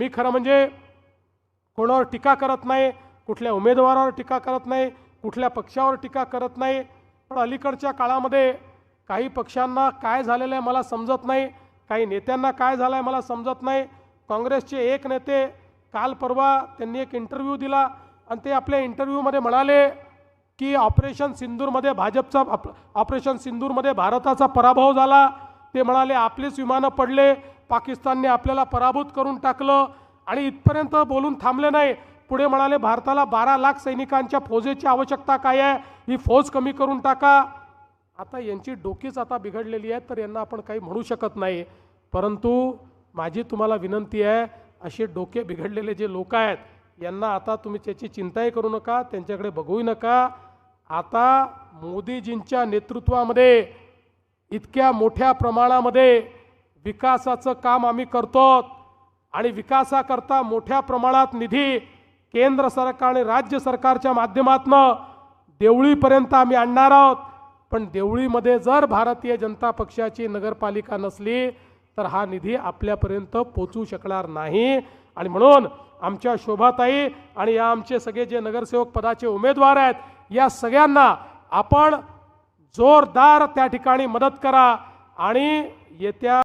मी खरं म्हणजे कोणावर टीका करत नाही कुठल्या उमेदवारावर टीका करत नाही कुठल्या पक्षावर टीका करत नाही. पण अलीकडच्या काळामध्ये काही पक्षांना काय झालेलं आहे मला समजत नाही काही नेत्यांना काय झालं आहे मला समजत नाही. काँग्रेसचे एक नेते काल परवा त्यांनी एक इंटरव्ह्यू दिला आणि ते आपल्या इंटरव्ह्यूमध्ये म्हणाले की ऑपरेशन सिंदूरमध्ये भाजपचा ऑपरेशन सिंदूरमध्ये भारताचा पराभव झाला. ते म्हणाले आपलेच विमानं पडले पाकिस्तानने आपल्याला पराभूत करून टाकलं आणि इथपर्यंत बोलून थांबले नाही. पुढे म्हणाले भारताला बारा लाख सैनिकांच्या फौजेची आवश्यकता काय आहे? ही फौज कमी करून टाका. आता यांची डोकीच आता बिघडलेली आहे तर यांना आपण काही म्हणू शकत नाही. परंतु माझी तुम्हाला विनंती आहे असे डोके बिघडलेले जे लोक आहेत यांना आता तुम्ही त्याची चिंताही करू नका त्यांच्याकडे बघूही नका. आता मोदीजींच्या नेतृत्वामध्ये इतक्या मोठ्या प्रमाणामध्ये विकासाचं काम आम्ही करतो आणि विकासाकरता मोठ्या प्रमाणात निधी केंद्र सरकार आणि राज्य सरकारच्या माध्यमातनं देवळीपर्यंत आम्ही आणणार आहोत. पण देवळीमध्ये जर भारतीय जनता पक्षाची नगरपालिका नसली तर हा निधी आपल्यापर्यंत पोचू शकणार नाही. आणि म्हणून आमच्या शोभाताई आणि या आमचे सगळे जे नगरसेवक पदाचे उमेदवार आहेत या सगळ्यांना आपण जोरदार त्या ठिकाणी मदत करा. आणि येत्या